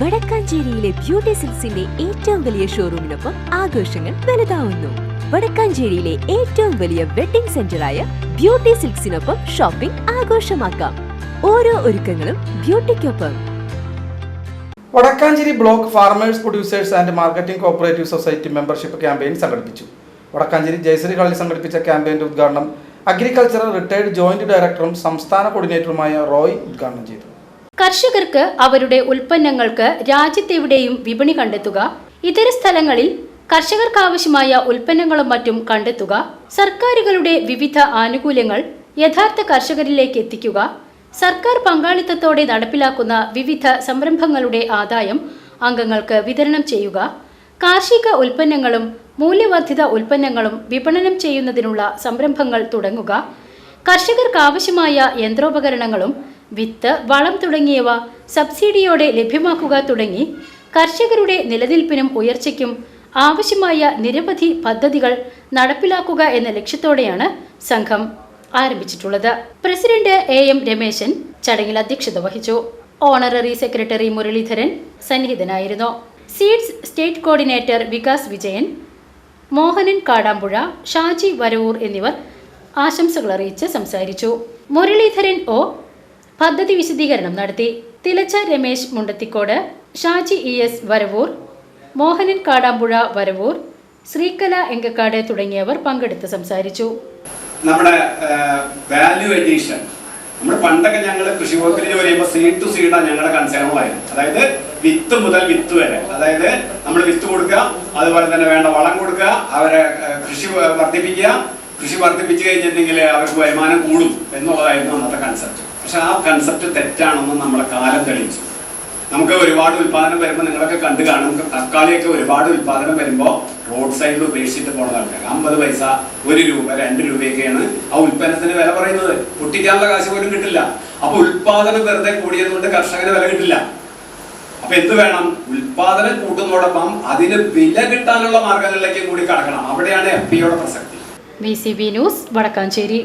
വടക്കാഞ്ചേരിയിലെ beauty സിൽസിന്റെ ഏറ്റവും വലിയ ഷോറൂമിനൊപ്പം ആഘോഷങ്ങൾ വലുതാവുന്നു. വടക്കാഞ്ചേരിയിലെ ഏറ്റവും വലിയ വെഡിംഗ് സെന്ററായ ബ്യൂട്ടി സിൽക്സിനൊപ്പം ഷോപ്പിംഗ് ആഘോഷമാക്കാം. ഓരോ ഒരുക്കങ്ങളും ബ്യൂട്ടിക്കൊപ്പം. Vadakkanchery block farmers producers and marketing cooperative society membership campaign സംഘടിപ്പിച്ചു. വടക്കാഞ്ചേരി ജയശ്രീ ഹാളിൽ സംഘടിപ്പിച്ച ക്യാമ്പയിന്റെ ഉദ്ഘാടനം അഗ്രികൾച്ചറൽ റിട്ടയർഡ് ജോയിന്റ് ഡയറക്ടറും സംസ്ഥാന കോർഡിനേറ്ററുമായ റോയ് ഉദ്ഘാടനം ചെയ്തു. കർഷകർക്ക് അവരുടെ ഉൽപ്പന്നങ്ങൾക്ക് രാജ്യത്തെവിടെയും വിപണി കണ്ടെത്തുക. ഇതര സ്ഥലങ്ങളിൽ കർഷകർക്കാവശ്യമായ ഉൽപ്പന്നങ്ങളും മറ്റും കണ്ടെത്തുക. സർക്കാരുകളുടെ വിവിധ ആനുകൂല്യങ്ങൾ യഥാർത്ഥ കർഷകരിലേക്ക് എത്തിക്കുക. സർക്കാർ പങ്കാളിത്തത്തോടെ നടപ്പിലാക്കുന്ന വിവിധ സംരംഭങ്ങളുടെ ആദായം അംഗങ്ങൾക്ക് വിതരണം ചെയ്യുക. കാർഷിക ഉൽപ്പന്നങ്ങളും മൂല്യവർദ്ധിത ഉൽപ്പന്നങ്ങളും വിപണനം ചെയ്യുന്നതിനുള്ള സംരംഭങ്ങൾ തുടങ്ങുക. കർഷകർക്കാവശ്യമായ യന്ത്രോപകരണങ്ങളും വിത്ത് വളം തുടങ്ങിയവ സബ്സിഡിയോടെ ലഭ്യമാക്കുക തുടങ്ങി കർഷകരുടെ നിലനിൽപ്പിനും ഉയർച്ചയ്ക്കും ആവശ്യമായ നിരവധി പദ്ധതികൾ നടപ്പിലാക്കുക എന്ന ലക്ഷ്യത്തോടെയാണ് സംഘം ആരംഭിച്ചിട്ടുള്ളത്. പ്രസിഡന്റ് എ എം രമേശൻ ചടങ്ങിൽ അധ്യക്ഷത വഹിച്ചു. Honorary secretary Muraleedharan സന്നിഹിതനായിരുന്നു. Seeds state coordinator Vikas Vijayan Mohanan Kadampuzha Shaji Varavoor എന്നിവർ ആശംസകൾ അറിയിച്ച് സംസാരിച്ചു. മുരളീധരൻ ഒ പദ്ധതി വിശദീകരണം നടത്തി തിലച്ച രമേശ് മുണ്ടത്തിക്കോട് ഷാജി ഇ എസ് വരവൂർ മോഹനൻ കാടാമ്പുഴ വരവൂർ ശ്രീകല എങ്കക്കാട് തുടങ്ങിയവർ പങ്കെടുത്ത് സംസാരിച്ചു. നമ്മുടെ വാല്യൂ എഡീഷൻ നമ്മൾ പണ്ടൊക്കെ ഞങ്ങൾ കൃഷി വകുപ്പിൽ ജോലി സീഡ് ടു സീഡാണ് ഞങ്ങളുടെ കൺസേണുകളായിരുന്നു അതായത് വിത്ത് മുതൽ വിത്ത് വരെ. അതായത് നമ്മൾ വിത്ത് കൊടുക്കുക അതുപോലെ തന്നെ വേണ്ട വളം കൊടുക്കുക അവരെ കൃഷി വർദ്ധിപ്പിക്കുക. കൃഷി വർദ്ധിപ്പിച്ചു കഴിഞ്ഞിട്ടുണ്ടെങ്കിൽ അവർക്ക് വരുമാനം കൂടും എന്നുള്ളതായിരുന്നു അന്നത്തെ കൺസെപ്റ്റ് പക്ഷെ ആ കൺസെപ്റ്റ് തെറ്റാണെന്ന് നമ്മളെ കാലം തെളിയിച്ചു. നമുക്ക് ഒരുപാട് ഉൽപാദനം വരുമ്പോൾ നിങ്ങളൊക്കെ കണ്ടു കാണും. തക്കാളിയൊക്കെ ഒരുപാട് ഉൽപാദനം വരുമ്പോൾ റോഡ് സൈഡിൽ ഉപേക്ഷിച്ചിട്ട് പോകുന്ന ആൾക്കാർ. അമ്പത് പൈസ ഒരു രൂപ രണ്ട് രൂപയൊക്കെയാണ് ആ ഉൽപ്പന്നത്തിന് വില പറയുന്നത്. പൊട്ടിക്കാനുള്ള കാശ് പോലും കിട്ടില്ല. അപ്പൊ ഉൽപാദനം വെറുതെ കൂടിയതുകൊണ്ട് കർഷകന് വില കിട്ടില്ല. അപ്പൊ എന്ത് വേണം? ഉൽപാദനം കൂട്ടുന്നതോടൊപ്പം അതിന് വില കിട്ടാനുള്ള മാർഗങ്ങളിലേക്ക് കൂടി കടക്കണം. അവിടെയാണ് എഫ് പിയുടെ പ്രസക്തി. B C B news Vadakkanchery.